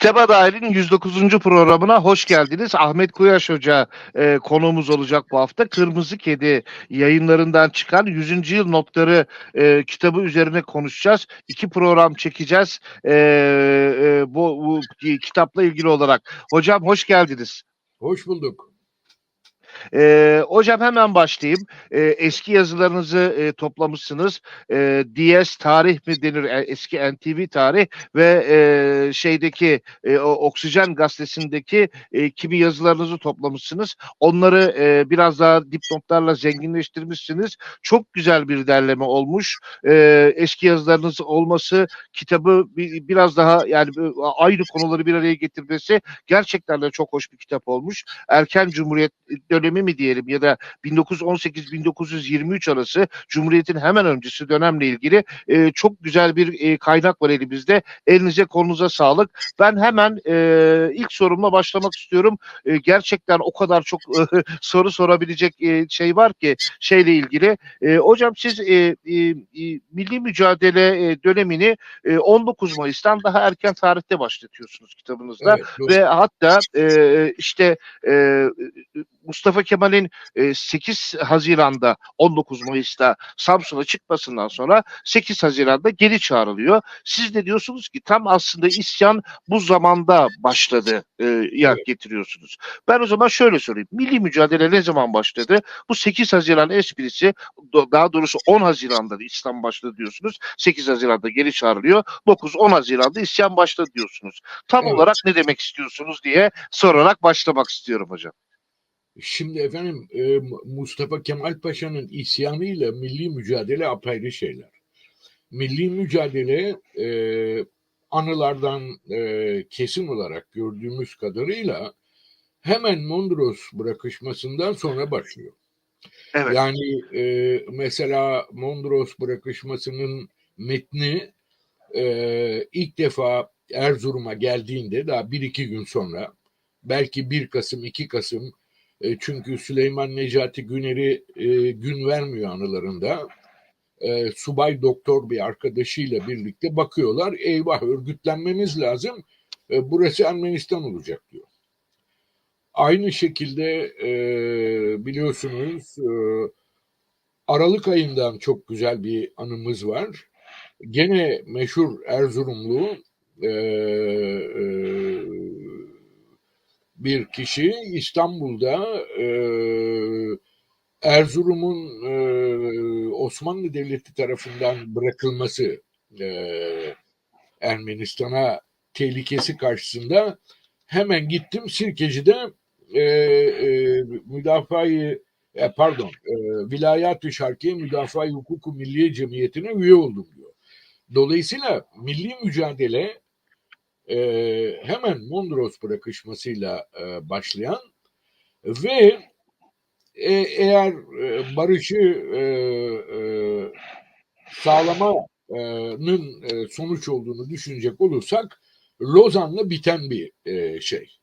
Kitaba Dair'in 109. programına hoş geldiniz. Ahmet Kuyaş Hoca e, konuğumuz olacak bu hafta. Kırmızı Kedi yayınlarından çıkan 100. yıl notları e, kitabı üzerine konuşacağız. İki program çekeceğiz e, e, bu, bu kitapla ilgili olarak. Hocam hoş geldiniz. Hoş bulduk. Ee, hocam hemen başlayayım. Ee, eski yazılarınızı e, toplamışsınız. Ee, DS tarih mi denir? E, eski NTV tarih ve e, şeydeki e, o Oksijen gazetesindeki e, kimi yazılarınızı toplamışsınız. Onları e, biraz daha dipnotlarla zenginleştirmişsiniz. Çok güzel bir derleme olmuş. Ee, eski yazılarınız olması kitabı bir, biraz daha yani e, aynı konuları bir araya getirmesi gerçekten de çok hoş bir kitap olmuş. Erken Cumhuriyet dönemi mi diyelim ya da 1918-1923 arası Cumhuriyet'in hemen öncesi dönemle ilgili e, çok güzel bir e, kaynak var elimizde. Elinize kolunuza sağlık. Ben hemen e, ilk sorumla başlamak istiyorum. E, gerçekten o kadar çok e, soru sorabilecek e, şey var ki şeyle ilgili. E, hocam siz e, e, e, milli mücadele e, dönemini e, 19 Mayıs'tan daha erken tarihte başlatıyorsunuz kitabınızda Evet, doğru. ve hatta e, işte e, Mustafa Kemal'in e, 8 Haziran'da 19 Mayıs'ta Samsun'a çıkmasından sonra 8 Haziran'da geri çağrılıyor. Siz de diyorsunuz ki tam aslında isyan bu zamanda başladı e, getiriyorsunuz. Ben o zaman şöyle sorayım. Milli mücadele ne zaman başladı? Bu 8 Haziran esprisi daha doğrusu 10 Haziran'da İslam başladı diyorsunuz. 8 Haziran'da geri çağrılıyor. 9-10 Haziran'da isyan başladı diyorsunuz. Tam Evet. olarak ne demek istiyorsunuz diye sorarak başlamak istiyorum hocam. Şimdi efendim e, Mustafa Kemal Paşa'nın isyanıyla milli mücadele apayrı şeyler. Milli mücadele e, anılardan e, kesin olarak gördüğümüz kadarıyla hemen Mondros bırakışmasından sonra başlıyor. Evet. Yani e, mesela Mondros bırakışmasının metni e, ilk defa Erzurum'a geldiğinde daha bir iki gün sonra belki 1 Kasım 2 Kasım e, çünkü Süleyman Necati Güner'i e, gün vermiyor anılarında. E, subay doktor bir arkadaşıyla birlikte bakıyorlar. Eyvah örgütlenmemiz lazım. E, burası Ermenistan olacak diyor. Aynı şekilde e, biliyorsunuz e, Aralık ayından çok güzel bir anımız var. Gene meşhur Erzurumlu e, e, bir kişi İstanbul'da e, Erzurum'un e, Osmanlı Devleti tarafından bırakılması e, Ermenistan'a tehlikesi karşısında hemen gittim Sirkeci'de e, e, müdafaa-i e, pardon e, Vilayat-ı Şarkiye Müdafaa-i Hukuku Milliye Cemiyeti'ne üye oldum diyor. Dolayısıyla milli mücadele e, hemen Mondros bırakışmasıyla e, başlayan ve e, eğer e, barışı e, e, sağlamanın e, sonuç olduğunu düşünecek olursak Lozan'la biten bir e, şey.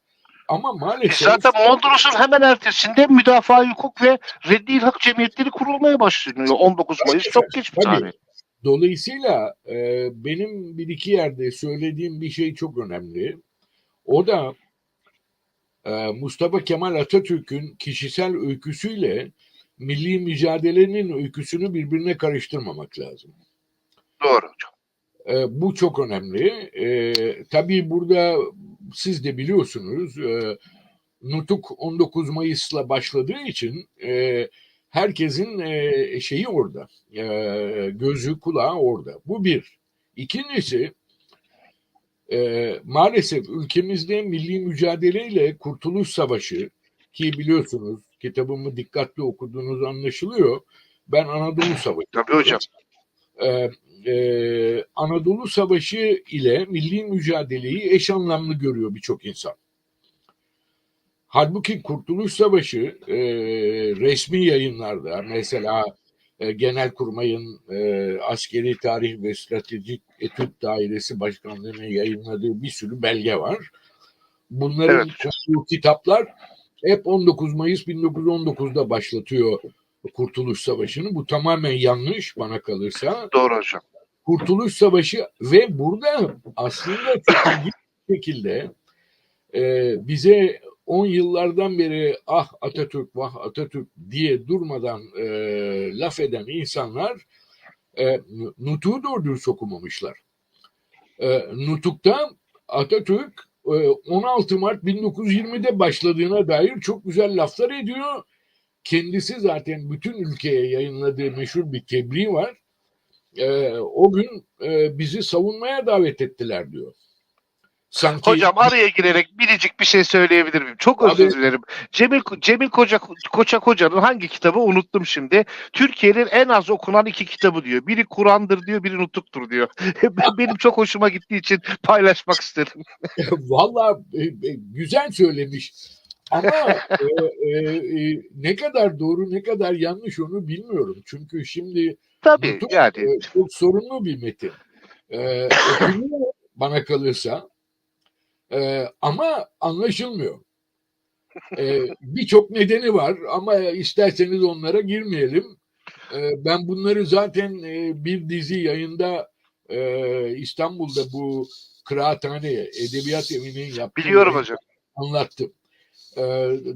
Ama maalesef Zaten Mondros'un hemen ertesinde müdafaa hukuk ve reddi ilhak cemiyetleri kurulmaya başlanıyor. 19 Mayıs çok geç bir tarih. Dolayısıyla e, benim bir iki yerde söylediğim bir şey çok önemli. O da e, Mustafa Kemal Atatürk'ün kişisel öyküsüyle milli mücadelenin öyküsünü birbirine karıştırmamak lazım. Doğru hocam. E, bu çok önemli. E, tabii burada siz de biliyorsunuz e, Nutuk 19 Mayıs'la başladığı için e, herkesin e, şeyi orada. E, gözü kulağı orada. Bu bir. İkincisi e, maalesef ülkemizde milli mücadeleyle Kurtuluş Savaşı ki biliyorsunuz kitabımı dikkatli okuduğunuz anlaşılıyor. Ben Anadolu Savaşı Tabii hocam. e, e, Anadolu Savaşı ile milli mücadeleyi eş anlamlı görüyor birçok insan. Halbuki Kurtuluş Savaşı e, resmi yayınlarda mesela e, Genelkurmay'ın e, Askeri Tarih ve Stratejik Etüt Dairesi Başkanlığı'nın yayınladığı bir sürü belge var. Bunların Evet. kitaplar hep 19 Mayıs 1919'da başlatıyor Kurtuluş Savaşı'nı. Bu tamamen yanlış bana kalırsa. Doğru hocam. Kurtuluş Savaşı ve burada aslında çok şekilde e, bize 10 yıllardan beri ah Atatürk vah Atatürk diye durmadan e, laf eden insanlar e, Nutuk'u doğru dürüst okumamışlar. E, Nutuk'ta Atatürk e, 16 Mart 1920'de başladığına dair çok güzel laflar ediyor. Kendisi zaten bütün ülkeye yayınladığı meşhur bir tebliğ var. E, o gün e, bizi savunmaya davet ettiler diyor. Sanki Hocam araya girerek biricik bir şey söyleyebilir miyim? Çok özür Tabii. dilerim. Cemil Cemil Koca Koça Koca'nın hangi kitabı unuttum şimdi. Türkiye'nin en az okunan iki kitabı diyor. Biri Kur'an'dır diyor, biri Nutuk'tur diyor. Ben benim çok hoşuma gittiği için paylaşmak istedim. Valla e, e, güzel söylemiş. Ama e, e, e, ne kadar doğru ne kadar yanlış onu bilmiyorum. Çünkü şimdi Tabii Nutuk, yani. e, çok sorunlu bir metin. E, okunuyor bana kalırsa E, ama anlaşılmıyor. E, Birçok nedeni var ama isterseniz onlara girmeyelim. E, ben bunları zaten e, bir dizi yayında e, İstanbul'da bu Kıraathane Edebiyat Evi'nin yaptığı Biliyorum hocam. anlattım. E,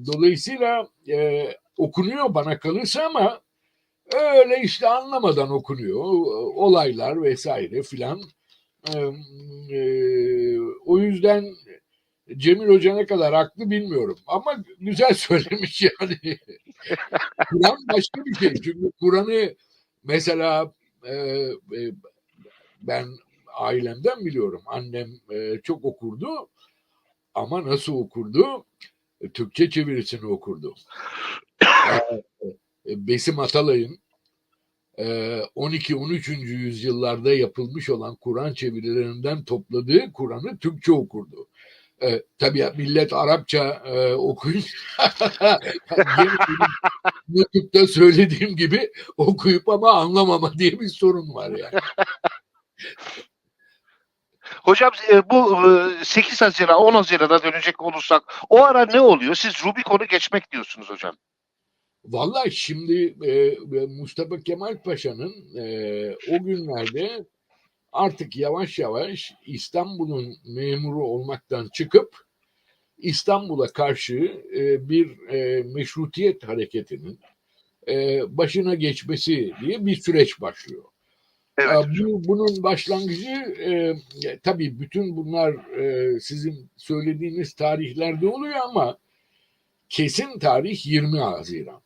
dolayısıyla e, okunuyor bana kalırsa ama öyle işte anlamadan okunuyor. Olaylar vesaire filan. E, o yüzden Cemil Hoca ne kadar haklı bilmiyorum. Ama güzel söylemiş yani. Kur'an başka bir şey. Çünkü Kur'an'ı mesela e, e, ben ailemden biliyorum. Annem e, çok okurdu. Ama nasıl okurdu? Türkçe çevirisini okurdu. E, Besim Atalay'ın 12-13. yüzyıllarda yapılmış olan Kur'an çevirilerinden topladığı Kur'an'ı Türkçe okurdu. E, tabii millet Arapça e, okuyunca YouTube'da söylediğim gibi okuyup ama anlamama diye bir sorun var yani. Hocam e, bu e, 8 Haziran 10 Haziran'a dönecek olursak o ara ne oluyor? Siz Rubikon'u geçmek diyorsunuz hocam. Vallahi şimdi e, Mustafa Kemal Paşa'nın e, o günlerde artık yavaş yavaş İstanbul'un memuru olmaktan çıkıp İstanbul'a karşı e, bir e, meşrutiyet hareketinin e, başına geçmesi diye bir süreç başlıyor. Evet. Bu, bunun başlangıcı e, tabii bütün bunlar e, sizin söylediğiniz tarihlerde oluyor ama kesin tarih 20 Haziran.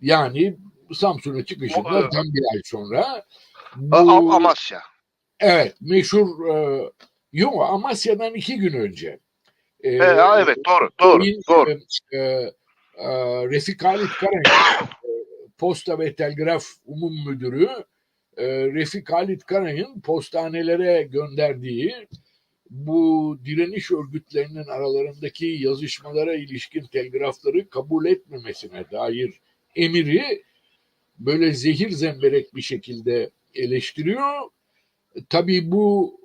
Yani Samsun'a çıkışında O, tam bir ay sonra bu, A- Amasya. evet meşhur e, yok Amasya'dan iki gün önce e, E, evet doğru doğru bir, doğru. e, e, e, Refik Halit Karayel e, Posta ve Telgraf Umum Müdürü e, Refik Halit Karay'ın postanelere gönderdiği bu direniş örgütlerinin aralarındaki yazışmalara ilişkin telgrafları kabul etmemesine dair emiri böyle zehir zemberek bir şekilde eleştiriyor. Tabii bu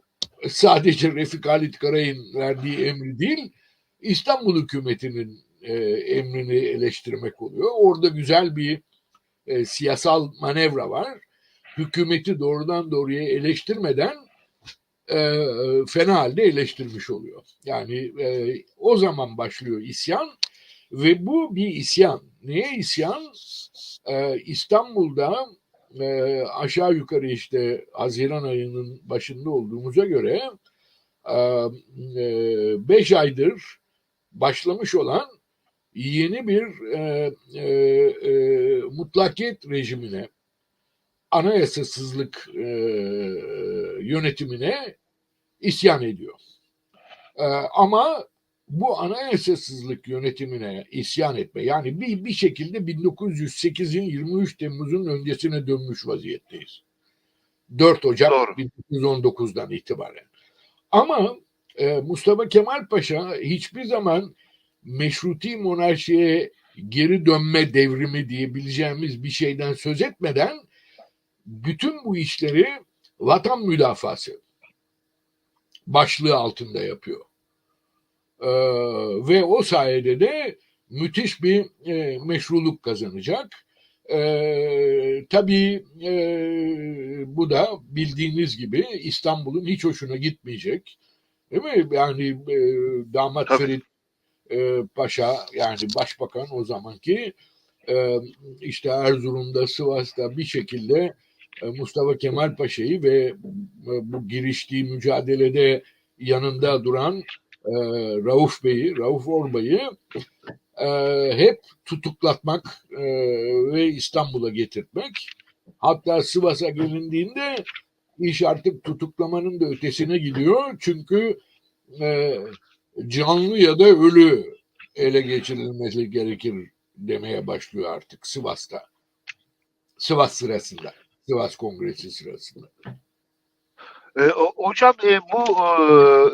sadece Refik Halit Karay'ın verdiği emri değil, İstanbul hükümetinin e, emrini eleştirmek oluyor. Orada güzel bir e, siyasal manevra var. Hükümeti doğrudan doğruya eleştirmeden e, fena halde eleştirmiş oluyor. Yani e, o zaman başlıyor isyan ve bu bir isyan. Neye isyan? E, İstanbul'da e, aşağı yukarı işte Haziran ayının başında olduğumuza göre 5 aydır başlamış olan yeni bir e, e, e, mutlakiyet rejimine, anayasasızlık e, yönetimine isyan ediyor. E, ama bu anayasasızlık yönetimine isyan etme yani bir, bir şekilde 1908'in 23 Temmuz'un öncesine dönmüş vaziyetteyiz. 4 Ocak Doğru. 1919'dan itibaren. Ama e, Mustafa Kemal Paşa hiçbir zaman meşruti monarşiye geri dönme devrimi diyebileceğimiz bir şeyden söz etmeden bütün bu işleri vatan müdafası başlığı altında yapıyor. Ee, ve o sayede de müthiş bir e, meşruluk kazanacak. Ee, tabii e, bu da bildiğiniz gibi İstanbul'un hiç hoşuna gitmeyecek. Değil mi? Yani e, damat Tabii. Ferit e, Paşa yani başbakan o zamanki e, işte Erzurum'da, Sivas'ta bir şekilde e, Mustafa Kemal Paşa'yı ve e, bu giriştiği mücadelede yanında duran e, Rauf Bey'i, Rauf Orbay'ı e, hep tutuklatmak e, ve İstanbul'a getirtmek. Hatta Sivas'a gelindiğinde iş artık tutuklamanın da ötesine gidiyor. Çünkü e, canlı ya da ölü ele geçirilmesi gerekir demeye başlıyor artık Sivas'ta. Sivas sırasında. Sivas Kongresi sırasında. E, hocam e, bu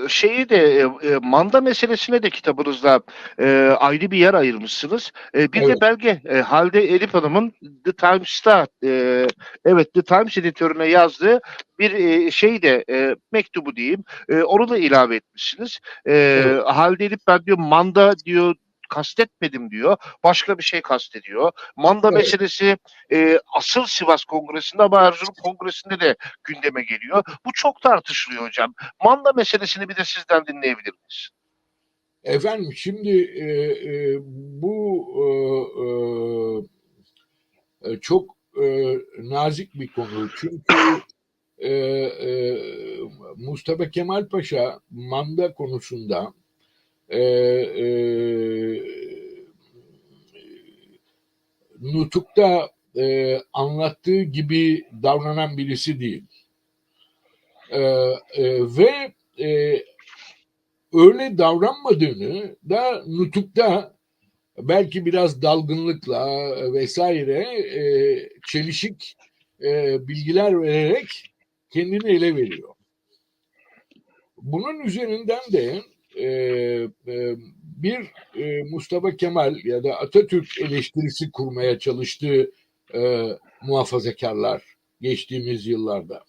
e, şeyi de e, e, manda meselesine de kitabınızda e, ayrı bir yer ayırmışsınız. E, bir de Evet. belge e, Halide Elif Hanım'ın The Times'ta e, evet The Times editörüne yazdığı bir e, şey de e, mektubu diyeyim. E, onu da ilave etmişsiniz. E, Evet. Halide Elif ben diyor manda diyor kastetmedim diyor. Başka bir şey kastediyor. Manda Evet. meselesi e, asıl Sivas Kongresi'nde ama Erzurum Kongresi'nde de gündeme geliyor. Bu çok tartışılıyor hocam. Manda meselesini bir de sizden dinleyebilir miyiz? Efendim şimdi e, e, bu e, e, e, çok e, nazik bir konu. Çünkü e, e, Mustafa Kemal Paşa manda konusunda e, e, Nutuk'ta e, anlattığı gibi davranan birisi değil. E, e, ve e, öyle davranmadığını da Nutuk'ta belki biraz dalgınlıkla vesaire e, çelişik e, bilgiler vererek kendini ele veriyor. Bunun üzerinden de e, e, bir e, Mustafa Kemal ya da Atatürk eleştirisi kurmaya çalıştığı e, muhafazakarlar geçtiğimiz yıllarda.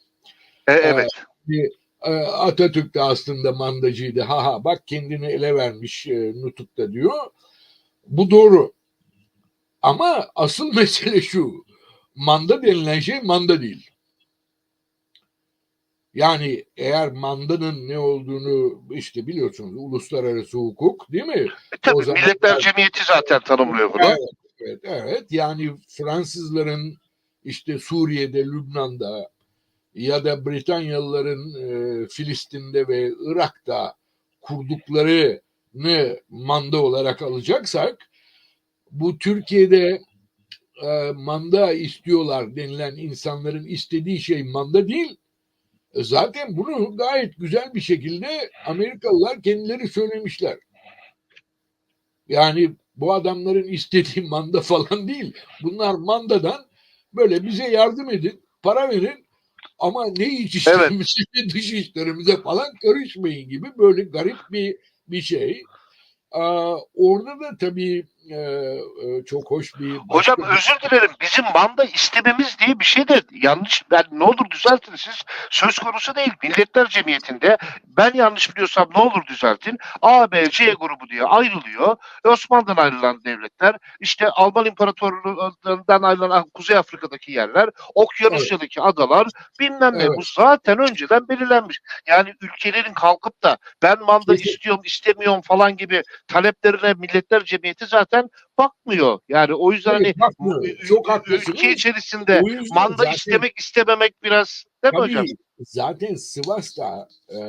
E, evet. E, Atatürk de aslında mandacıydı. Ha ha bak kendini ele vermiş e, Nutuk'ta diyor. Bu doğru. Ama asıl mesele şu. Manda denilen şey manda değil. Yani eğer mandanın ne olduğunu işte biliyorsunuz uluslararası hukuk değil mi? E, tabii o zaman- Milletler Cemiyeti zaten tanımlıyor bunu. Evet, evet, evet. Yani Fransızların işte Suriye'de, Lübnan'da ya da Britanyalıların e, Filistin'de ve Irak'ta kurduklarını manda olarak alacaksak bu Türkiye'de e, manda istiyorlar denilen insanların istediği şey manda değil. E, Zaten bunu gayet güzel bir şekilde Amerikalılar kendileri söylemişler. Yani bu adamların istediği manda falan değil. Bunlar mandadan böyle bize yardım edin, para verin ama ne iç işlerimize ne dış işlerimize falan karışmayın gibi böyle garip bir bir şey. Aa, orada da tabii e, e, çok hoş bir Hocam özür dilerim. Bizim manda istememiz diye bir şey de yanlış. Ben ne olur düzeltin siz. Söz konusu değil. Milletler Cemiyeti'nde ben yanlış biliyorsam ne olur düzeltin. A, B, C grubu diye ayrılıyor. Osmanlı'dan ayrılan devletler, işte Alman İmparatorluğu'ndan ayrılan Kuzey Afrika'daki yerler, Okyanusya'daki adalar, bilmem ne. Evet. Bu zaten önceden belirlenmiş. Yani ülkelerin kalkıp da ben manda Kesin. istiyorum, istemiyorum falan gibi taleplerine Milletler Cemiyeti zaten bakmıyor. Yani o yüzden hani Evet, bakmıyor. ü- Çok haklısınız. ülke içerisinde manda zaten- istemek istememek biraz değil mi Tabii, hocam? Zaten Sivas'ta e, e,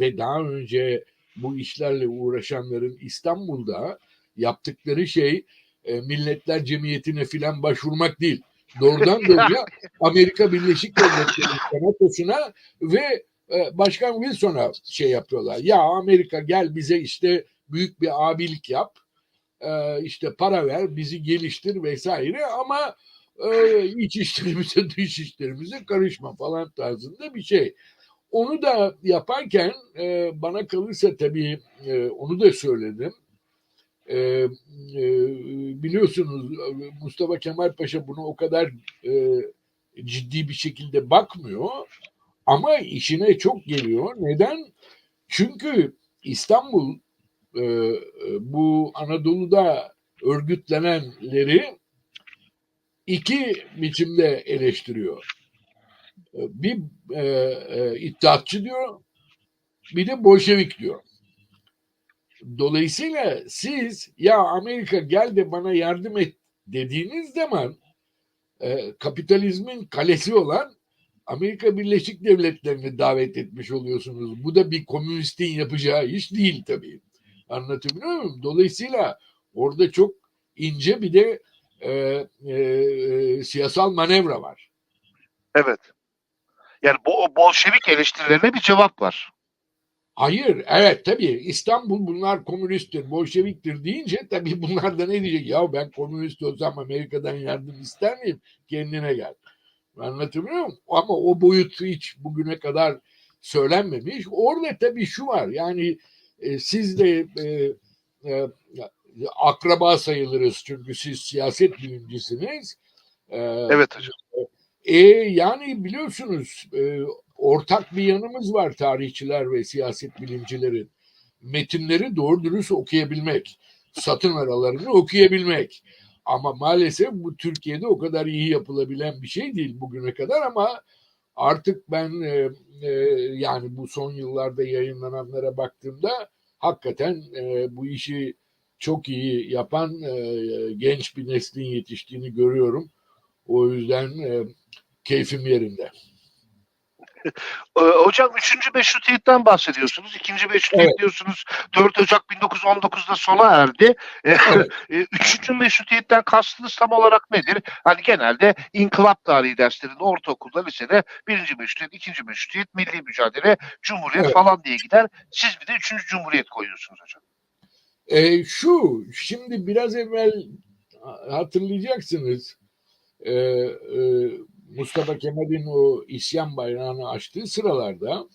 ve daha önce bu işlerle uğraşanların İstanbul'da yaptıkları şey e, Milletler Cemiyeti'ne filan başvurmak değil. Doğrudan doğruya Amerika Birleşik Devletleri Senatosu'na ve e, Başkan Wilson'a şey yapıyorlar. Ya Amerika gel bize işte büyük bir abilik yap. E, işte para ver, bizi geliştir vesaire ama e, iç işlerimize dış işlerimize karışma falan tarzında bir şey. Onu da yaparken e, bana kalırsa tabii e, onu da söyledim. E, e, biliyorsunuz e, Mustafa Kemal Paşa buna o kadar e, ciddi bir şekilde bakmıyor. Ama işine çok geliyor. Neden? Çünkü İstanbul e, e, bu Anadolu'da örgütlenenleri iki biçimde eleştiriyor. Bir e, e, iddiatçı diyor, bir de Bolşevik diyorum. Dolayısıyla siz ya Amerika gel de bana yardım et dediğiniz zaman e, kapitalizmin kalesi olan Amerika Birleşik Devletleri'ni davet etmiş oluyorsunuz. Bu da bir komünistin yapacağı iş değil tabii. Anlatabiliyor muyum? Dolayısıyla orada çok ince bir de e, e, e, siyasal manevra var. Evet. Yani bu Bolşevik eleştirilerine bir cevap var. Hayır, evet tabii İstanbul bunlar komünisttir, Bolşeviktir deyince tabii bunlar da ne diyecek? Ya ben komünist olsam Amerika'dan yardım ister miyim? Kendine gel. Anlatabiliyor muyum? Ama o boyut hiç bugüne kadar söylenmemiş. Orada tabii şu var yani e, siz de e, e, akraba sayılırız çünkü siz siyaset bilimcisiniz. E, Evet hocam. e, yani biliyorsunuz e, ortak bir yanımız var tarihçiler ve siyaset bilimcilerin. Metinleri doğru dürüst okuyabilmek, satın aralarını okuyabilmek. Ama maalesef bu Türkiye'de o kadar iyi yapılabilen bir şey değil bugüne kadar ama artık ben e, e, yani bu son yıllarda yayınlananlara baktığımda hakikaten e, bu işi çok iyi yapan e, genç bir neslin yetiştiğini görüyorum. O yüzden e, keyfim yerinde. Ee, hocam 3. meşrutiyetten bahsediyorsunuz. 2. meşrutiyet Evet. diyorsunuz 4 Ocak 1919'da sona erdi. Ee, Evet. e, Üçüncü meşrutiyetten kastınız tam olarak nedir? Hani genelde inkılap tarihi derslerinde ortaokulda, lisede birinci meşrutiyet, ikinci meşrutiyet, milli mücadele, cumhuriyet Evet. falan diye gider. Siz bir de üçüncü cumhuriyet koyuyorsunuz hocam. E, şu, şimdi biraz evvel hatırlayacaksınız e, e, Mustafa Kemal'in o isyan bayrağını açtığı sıralarda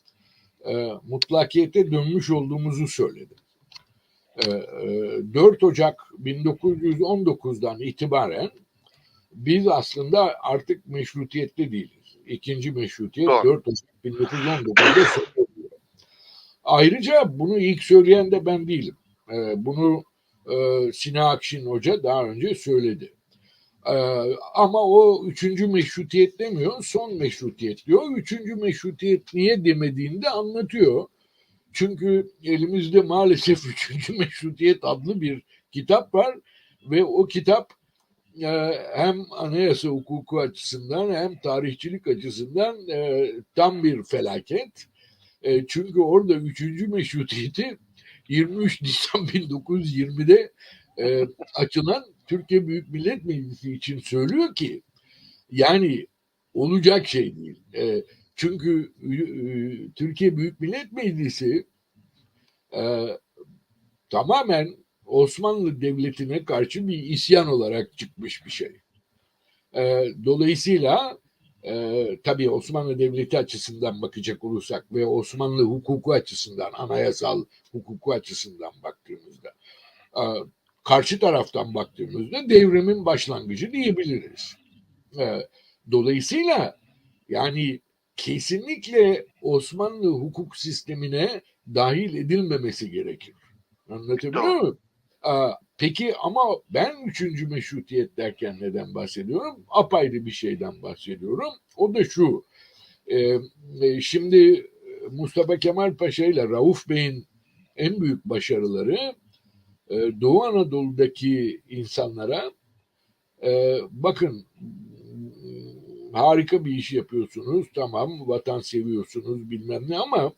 e, mutlakiyete dönmüş olduğumuzu söyledim. E, e, 4 Ocak 1919'dan itibaren biz aslında artık meşrutiyette değiliz. İkinci meşrutiyet Doğru. 4 Ocak 1919'da söyleniyor. Ayrıca bunu ilk söyleyen de ben değilim. E, bunu e, Sina Akşin Hoca daha önce söyledi. E, ama o üçüncü meşrutiyet demiyor, son meşrutiyet diyor. Üçüncü meşrutiyet niye demediğini de anlatıyor. Çünkü elimizde maalesef üçüncü meşrutiyet adlı bir kitap var ve o kitap e, hem anayasa hukuku açısından hem tarihçilik açısından e, tam bir felaket. E, çünkü orada üçüncü meşrutiyeti 23 Nisan 1920'de e, açılan Türkiye Büyük Millet Meclisi için söylüyor ki yani olacak şey değil. E, çünkü e, Türkiye Büyük Millet Meclisi e, tamamen Osmanlı Devleti'ne karşı bir isyan olarak çıkmış bir şey. E, dolayısıyla e, tabii Osmanlı Devleti açısından bakacak olursak ve Osmanlı hukuku açısından, anayasal hukuku açısından baktığımızda, e, karşı taraftan baktığımızda devrimin başlangıcı diyebiliriz. E, dolayısıyla yani kesinlikle Osmanlı hukuk sistemine dahil edilmemesi gerekir. Anlatabiliyor muyum? Peki ama ben üçüncü meşrutiyet derken neden bahsediyorum? Apayrı bir şeyden bahsediyorum. O da şu. e, e, şimdi Mustafa Kemal Paşa ile Rauf Bey'in en büyük başarıları e, Doğu Anadolu'daki insanlara e, bakın harika bir iş yapıyorsunuz tamam vatan seviyorsunuz bilmem ne ama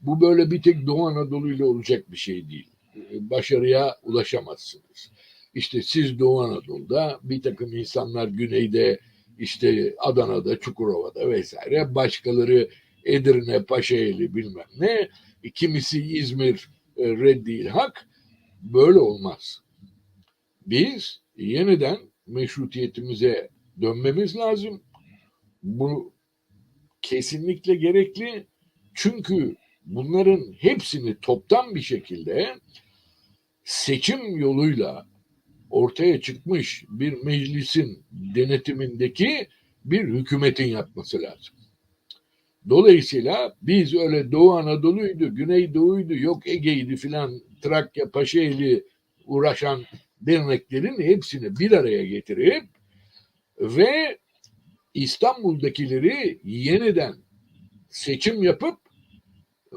bu böyle bir tek Doğu Anadolu ile olacak bir şey değil. E, Başarıya ulaşamazsınız. İşte siz Doğu Anadolu'da bir takım insanlar güneyde işte Adana'da, Çukurova'da vesaire başkaları Edirne, Paşaeli bilmem ne kimisi İzmir e, Reddi İlhak böyle olmaz. Biz yeniden meşrutiyetimize dönmemiz lazım. Bu kesinlikle gerekli. Çünkü bunların hepsini toptan bir şekilde seçim yoluyla ortaya çıkmış bir meclisin denetimindeki bir hükümetin yapması lazım. Dolayısıyla biz öyle Doğu Anadolu'ydu, Güneydoğu'ydu, yok Ege'ydi filan Trakya, Paşaeli uğraşan derneklerin hepsini bir araya getirip ve İstanbul'dakileri yeniden seçim yapıp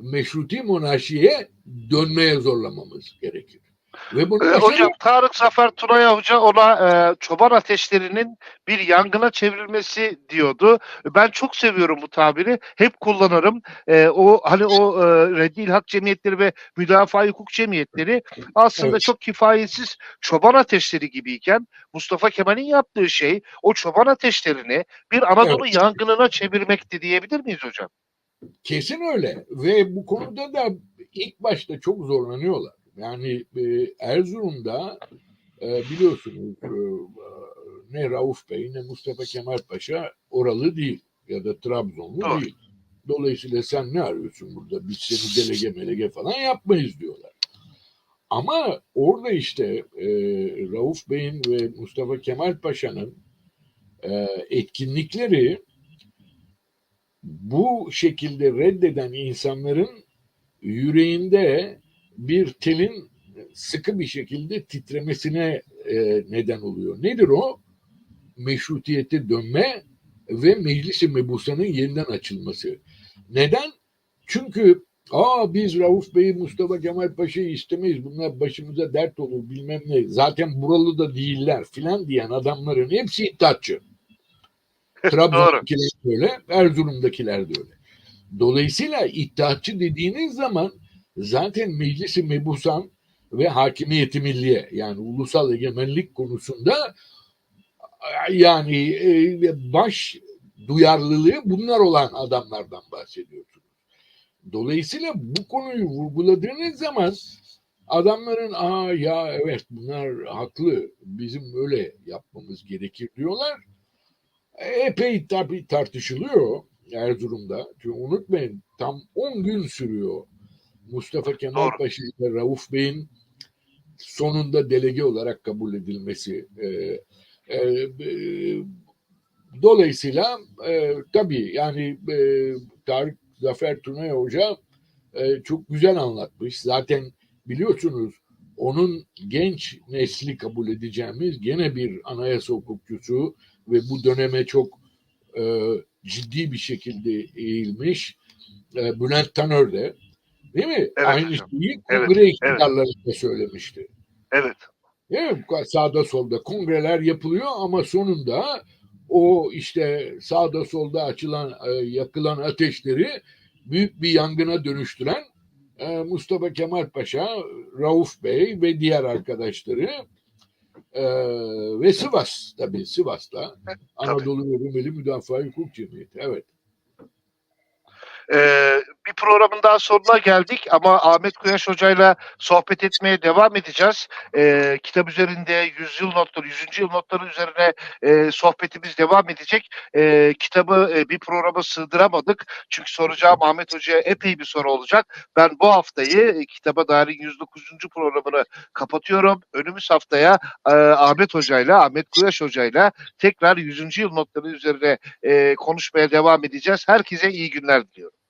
meşruti monarşiye dönmeye zorlamamız gerekir. Ve bunu Ee, hocam Tarık Zafer Tunay Hoca ona e, çoban ateşlerinin bir yangına çevrilmesi diyordu. Ben çok seviyorum bu tabiri. Hep kullanırım. E, o hani o e, Reddi İlhak Cemiyetleri ve Müdafaa Hukuk Cemiyetleri aslında Evet. çok kifayetsiz çoban ateşleri gibiyken Mustafa Kemal'in yaptığı şey o çoban ateşlerini bir Anadolu Evet. yangınına çevirmekti diyebilir miyiz hocam? Kesin öyle ve bu konuda da ilk başta çok zorlanıyorlar. Yani e, Erzurum'da e, biliyorsunuz e, ne Rauf Bey ne Mustafa Kemal Paşa oralı değil ya da Trabzonlu Doğru. değil. Dolayısıyla sen ne arıyorsun burada? Biz seni delege melege falan yapmayız diyorlar. Ama orada işte e, Rauf Bey'in ve Mustafa Kemal Paşa'nın e, etkinlikleri bu şekilde reddeden insanların yüreğinde bir telin sıkı bir şekilde titremesine e, neden oluyor. Nedir o? Meşrutiyete dönme ve meclis-i mebusanın yeniden açılması. Neden? Çünkü aa biz Rauf Bey'i Mustafa Kemal Paşa'yı istemeyiz. Bunlar başımıza dert olur bilmem ne. Zaten buralı da değiller filan diyen adamların hepsi iddiatçı. Trabzon'dakiler de öyle, Erzurum'dakiler de öyle. Dolayısıyla iddiatçı dediğiniz zaman zaten meclisi mebusan ve hakimiyeti milliye yani ulusal egemenlik konusunda yani e, baş duyarlılığı bunlar olan adamlardan bahsediyorsunuz. Dolayısıyla bu konuyu vurguladığınız zaman adamların aa ya evet bunlar haklı bizim öyle yapmamız gerekir diyorlar. Epey tabii tartışılıyor Erzurum'da. Çünkü unutmayın tam 10 gün sürüyor Mustafa Kemal Doğru. Paşa ile Rauf Bey'in sonunda delege olarak kabul edilmesi. Ee, e, e, dolayısıyla e, tabii yani e, Tarık Zafer Tunay Hoca e, çok güzel anlatmış. Zaten biliyorsunuz onun genç nesli kabul edeceğimiz gene bir anayasa hukukçusu ve bu döneme çok e, ciddi bir şekilde eğilmiş e, Bülent Tanör de değil mi? Evet Aynı hocam. şeyi Evet, kongre iktidarlarında söylemişti. Evet. Değil mi? Sağda solda kongreler yapılıyor ama sonunda o işte sağda solda açılan e, yakılan ateşleri büyük bir yangına dönüştüren e, Mustafa Kemal Paşa, Rauf Bey ve diğer arkadaşları e, ve Sivas tabii Sivas'ta Anadolu ve Rumeli Müdafaa Hukuk Cemiyeti. Evet. Ee, bir programın daha sonuna geldik ama Ahmet Kuyaş Hoca'yla sohbet etmeye devam edeceğiz. Ee, kitap üzerinde 100 yıl notları, 100. yıl notları üzerine e, sohbetimiz devam edecek. Ee, kitabı e, bir programa sığdıramadık. Çünkü soracağım Ahmet Hoca'ya epey bir soru olacak. Ben bu haftayı e, kitaba dair 109. programını kapatıyorum. Önümüz haftaya e, Ahmet Hoca'yla, Ahmet Kuyaş Hoca'yla tekrar 100. yıl notları üzerine e, konuşmaya devam edeceğiz. Herkese iyi günler diliyorum.